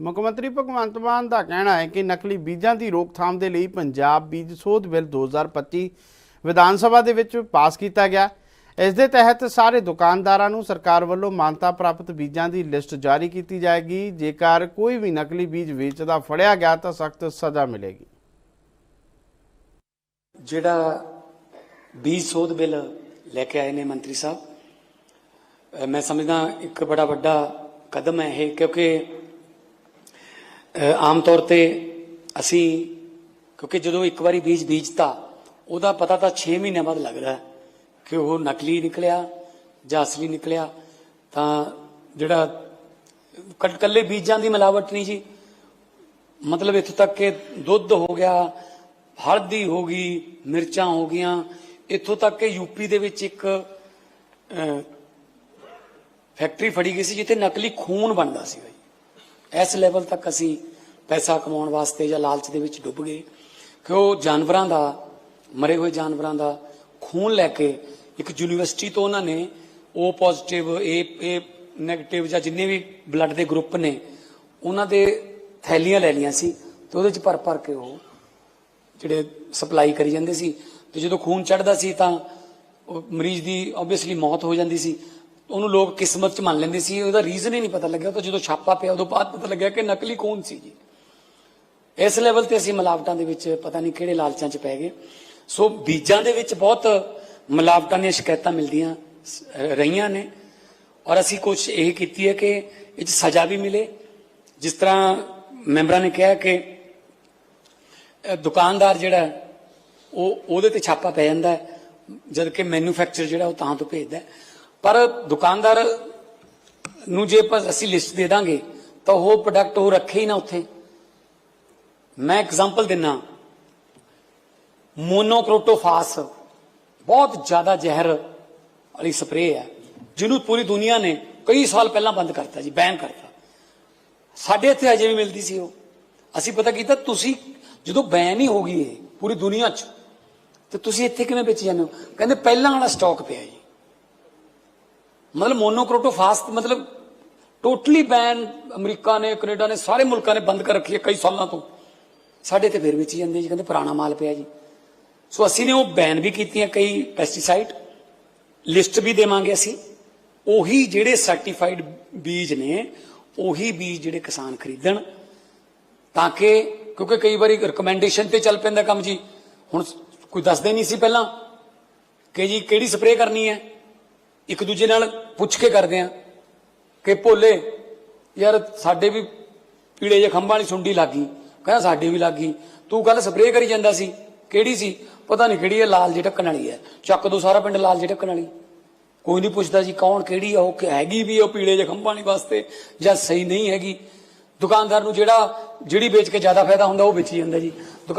ਮੁੱਖ ਮੰਤਰੀ ਭਗਵੰਤ ਮਾਨ ਦਾ ਕਹਿਣਾ ਹੈ ਕਿ ਨਕਲੀ ਬੀਜਾਂ ਦੀ ਰੋਕਥਾਮ ਦੇ ਲਈ ਪੰਜਾਬ ਬੀਜ ਸੋਧ ਬਿੱਲ 2025 ਵਿਧਾਨ ਸਭਾ ਦੇ ਵਿੱਚ ਪਾਸ ਕੀਤਾ ਗਿਆ। ਇਸ ਦੇ ਤਹਿਤ ਸਾਰੇ ਦੁਕਾਨਦਾਰਾਂ ਨੂੰ ਸਰਕਾਰ ਵੱਲੋਂ ਮਾਨਤਾ ਪ੍ਰਾਪਤ ਬੀਜਾਂ ਦੀ ਲਿਸਟ ਜਾਰੀ ਕੀਤੀ ਜਾਏਗੀ। ਜੇਕਰ ਕੋਈ ਵੀ ਨਕਲੀ ਬੀਜ ਵੇਚਦਾ ਫੜਿਆ ਗਿਆ ਤਾਂ ਸਖਤ ਸਜ਼ਾ ਮਿਲੇਗੀ। ਜਿਹੜਾ ਬੀਜ ਸੋਧ ਬਿੱਲ ਲੈ ਕੇ ਆਏ ਨੇ ਮੰਤਰੀ ਸਾਹਿਬ ਮੈਂ ਸਮਝਦਾ ਇੱਕ ਬੜਾ ਵੱਡਾ ਕਦਮ ਹੈ ਇਹ, ਕਿਉਂਕਿ ਆਮ ਤੌਰ ਤੇ ਅਸੀਂ, ਕਿਉਂਕਿ ਜਦੋਂ ਇੱਕ ਵਾਰੀ ਬੀਜ ਬੀਜਤਾ, ਉਹਦਾ ਪਤਾ ਤਾਂ 6 ਮਹੀਨਿਆਂ ਬਾਅਦ ਲੱਗਦਾ ਕਿ ਉਹ ਨਕਲੀ ਨਿਕਲਿਆ ਜਾਂ ਅਸਲੀ ਨਿਕਲਿਆ। ਤਾਂ ਜਿਹੜਾ ਕ- ਇਕੱਲੇ ਬੀਜਾਂ ਦੀ ਮਿਲਾਵਟ ਨਹੀਂ ਜੀ। ਮਤਲਬ ਇੱਥੋਂ ਤੱਕ ਕਿ ਦੁੱਧ ਹੋ ਗਿਆ, ਹਲਦੀ ਹੋ ਗਈ, ਮਿਰਚਾਂ ਹੋ ਗਈਆਂ। ਇੱਥੋਂ ਤੱਕ ਕਿ ਯੂਪੀ ਦੇ ਵਿੱਚ ਇੱਕ ਫੈਕਟਰੀ ਫੜੀ ਗਈ ਸੀ ਜਿੱਥੇ ਨਕਲੀ ਖੂਨ ਬਣਦਾ ਸੀ ਜੀ। ਇਸ ਲੈਵਲ ਤੱਕ ਅਸੀਂ ਪੈਸਾ ਕਮਾਉਣ ਵਾਸਤੇ ਜਾਂ ਲਾਲਚ ਦੇ ਵਿੱਚ ਡੁੱਬ ਗਏ ਕਿ ਉਹ ਜਾਨਵਰਾਂ ਦਾ, ਮਰੇ ਹੋਏ ਜਾਨਵਰਾਂ ਦਾ ਖੂਨ ਲੈ ਕੇ ਇੱਕ ਯੂਨੀਵਰਸਿਟੀ ਤੋਂ ਉਹਨਾਂ ਨੇ ਉਹ ਪੋਜ਼ਿਟਿਵ ਏ ਇਹ 네ਗੇਟਿਵ ਜਾਂ ਜਿੰਨੇ ਵੀ ਬਲੱਡ ਦੇ ਗਰੁੱਪ ਨੇ, ਉਹਨਾਂ ਦੇ ਥੈਲੀਆਂ ਲੈ ਲਈਆਂ ਸੀ ਤੇ ਉਹਦੇ ਚ ਭਰ ਭਰ ਕੇ ਉਹ ਜਿਹੜੇ ਸਪਲਾਈ ਕਰੀ ਜਾਂਦੇ ਸੀ ਤੇ ਜਦੋਂ ਖੂਨ ਚੜਦਾ ਸੀ ਤਾਂ ਉਹ ਮਰੀਜ਼ ਦੀ ਆਬਵੀਅਸਲੀ ਮੌਤ ਹੋ ਜਾਂਦੀ ਸੀ। ਉਹਨੂੰ ਲੋਕ ਕਿਸਮਤ ਚ ਮੰਨ ਲੈਂਦੇ ਸੀ, ਉਹਦਾ ਰੀਜ਼ਨ ਹੀ ਨਹੀਂ ਪਤਾ ਲੱਗਿਆ। ਤਾਂ ਜਦੋਂ ਛਾਪਾ ਪਿਆ, ਉਦੋਂ ਬਾਅਦ ਪਤਾ ਲੱਗਿਆ ਕਿ ਨਕਲੀ ਕੌਣ ਸੀ ਜੀ। ਇਸ ਲੈਵਲ ਤੇ ਅਸੀਂ ਮਿਲਾਵਟਾਂ ਦੇ ਵਿੱਚ ਪਤਾ ਨਹੀਂ ਕਿਹੜੇ ਲਾਲਚਾਂ 'ਚ ਪੈ ਗਏ। ਸੋ ਬੀਜਾਂ ਦੇ ਵਿੱਚ ਬਹੁਤ ਮਿਲਾਵਟਾਂ ਦੀਆਂ ਸ਼ਿਕਾਇਤਾਂ ਮਿਲਦੀਆਂ ਰਹੀਆਂ ਨੇ। ਔਰ ਅਸੀਂ ਕੁਝ ਇਹ ਕੀਤੀ ਹੈ ਕਿ ਇਹ 'ਚ ਸਜ਼ਾ ਵੀ ਮਿਲੇ। ਜਿਸ ਤਰ੍ਹਾਂ ਮੈਂਬਰਾਂ ਨੇ ਕਿਹਾ ਕਿ ਦੁਕਾਨਦਾਰ ਜਿਹੜਾ, ਉਹ, ਉਹਦੇ ਤੇ ਛਾਪਾ ਪੈ ਜਾਂਦਾ ਹੈ। ਜਦ ਕਿ ਮੈਨੂਫੈਕਚਰ ਜਿਹੜਾ ਉਹ ਤਾਂ ਤੋਂ ਭੇਜਦਾ ਪਰ ਦੁਕਾਨਦਾਰ ਨੂੰ ਜੇ ਆਪਾਂ ਅਸੀਂ ਲਿਸਟ ਦੇ ਦਾਂਗੇ, ਤਾਂ ਉਹ ਪ੍ਰੋਡਕਟ ਉਹ ਰੱਖੇ ਹੀ ਨਾ ਉੱਥੇ। ਮੈਂ ਐਗਜ਼ਾਮਪਲ ਦਿੰਨਾ। ਮੋਨੋਕ੍ਰੋਟੋਫਾਸ ਬਹੁਤ ਜ਼ਿਆਦਾ ਜ਼ਹਿਰ ਵਾਲੀ ਸਪਰੇਅ ਹੈ, ਜਿਹਨੂੰ ਪੂਰੀ ਦੁਨੀਆ ਨੇ ਕਈ ਸਾਲ ਪਹਿਲਾਂ ਬੰਦ ਕਰਤਾ ਜੀ ਬੈਨ ਕਰਤਾ। ਸਾਡੇ ਇੱਥੇ ਅਜੇ ਵੀ ਮਿਲਦੀ ਸੀ ਉਹ। ਅਸੀਂ ਪਤਾ ਕੀਤਾ, ਤੁਸੀਂ ਜਦੋਂ ਬੈਨ ਹੀ ਹੋ ਗਈ ਇਹ ਪੂਰੀ ਦੁਨੀਆ 'ਚ, ਤੇ ਤੁਸੀਂ ਇੱਥੇ ਕਿਵੇਂ ਵੇਚੀ ਜਾਂਦੇ ਹੋ? ਕਹਿੰਦੇ ਪਹਿਲਾਂ ਵਾਲਾ ਸਟਾਕ ਪਿਆ ਜੀ। ਮਤਲਬ ਮੋਨੋਕ੍ਰੋਟੋਫਾਸ ਮਤਲਬ ਟੋਟਲੀ ਬੈਨ ਅਮਰੀਕਾ ਨੇ, ਕੈਨੇਡਾ ਨੇ, ਸਾਰੇ ਮੁਲਕਾਂ ਨੇ ਬੰਦ ਕਰ ਰੱਖੀ ਹੈ ਕਈ ਸਾਲਾਂ ਤੋਂ। ਸਾਡੇ ਤੇ ਫਿਰ ਵੇਚੀ ਜਾਂਦੇ ਜੀ, ਕਹਿੰਦੇ ਪੁਰਾਣਾ ਮਾਲ ਪਿਆ ਜੀ। ਸੋ ਅਸੀਂ ਨੇ ਉਹ ਬੈਨ ਵੀ ਕੀਤੀਆਂ ਕਈ ਪੈਸਟੀਸਾਈਡ ਲਿਸਟ ਵੀ ਦੇਵਾਂਗੇ ਅਸੀਂ। ਉਹੀ ਜਿਹੜੇ ਸਰਟੀਫਾਈਡ ਬੀਜ ਨੇ, ਉਹੀ ਬੀਜ ਜਿਹੜੇ ਕਿਸਾਨ ਖਰੀਦਣ। ਤਾਂ ਕਿ, ਕਿਉਂਕਿ ਕਈ ਵਾਰੀ ਰეკਮੈਂਡੇਸ਼ਨ ਤੇ ਚੱਲ ਪੈਂਦਾ ਕੰਮ ਜੀ। ਹੁਣ ਕੋਈ ਦੱਸਦੇ ਨਹੀਂ ਸੀ ਪਹਿਲਾਂ ਕਿ ਜੀ ਕਿਹੜੀ ਸਪਰੇਅ ਕਰਨੀ ਹੈ? ਇੱਕ ਦੂਜੇ ਨਾਲ ਪੁੱਛ ਕੇ ਕਰਦੇ ਆ ਕਿ ਭੋਲੇ, ਯਾਰ ਸਾਡੇ ਵੀ ਪੀੜੇ ਜਿਹੇ ਖੰਭਾਂ ਵਾਲੀ ਸੁੰਡੀ ਲੱਗੀ ਕਹਿੰਦਾ ਸਾਡੇ ਵੀ ਲੱਗੀ ਤੂੰ ਕੱਲ ਸਪਰੇਅ ਕਰੀ ਜਾਂਦਾ ਸੀ। ਕਿਹੜੀ ਸੀ? ਪਤਾ ਨਹੀਂ ਕਿਹੜੀ ਹੈ ਲਾਲ ਜਿਹੀ ਢੱਕਣ ਵਾਲੀ ਹੈ। ਚੱਕ ਦੋ ਸਾਰਾ ਪਿੰਡ ਲਾਲ ਜਿਹੀ ਢੱਕਣ ਵਾਲੀ। ਕੋਈ ਨਹੀਂ ਪੁੱਛਦਾ ਜੀ ਕੌਣ, ਕਿਹੜੀ ਆ, ਉਹ ਕਿ ਹੈਗੀ ਵੀ ਉਹ ਪੀਲੇ ਜਿਹੇ ਖੰਭਾਂ ਵਾਲੀ ਵਾਸਤੇ ਜਾਂ ਸਹੀ ਨਹੀਂ ਹੈਗੀ। ਦੁਕਾਨਦਾਰ ਨੂੰ ਜਿਹੜਾ, ਜਿਹੜੀ ਵੇਚ ਕੇ ਜ਼ਿਆਦਾ ਫਾਇਦਾ ਹੁੰਦਾ ਉਹ ਵੇਚੀ ਜਾਂਦਾ ਜੀ।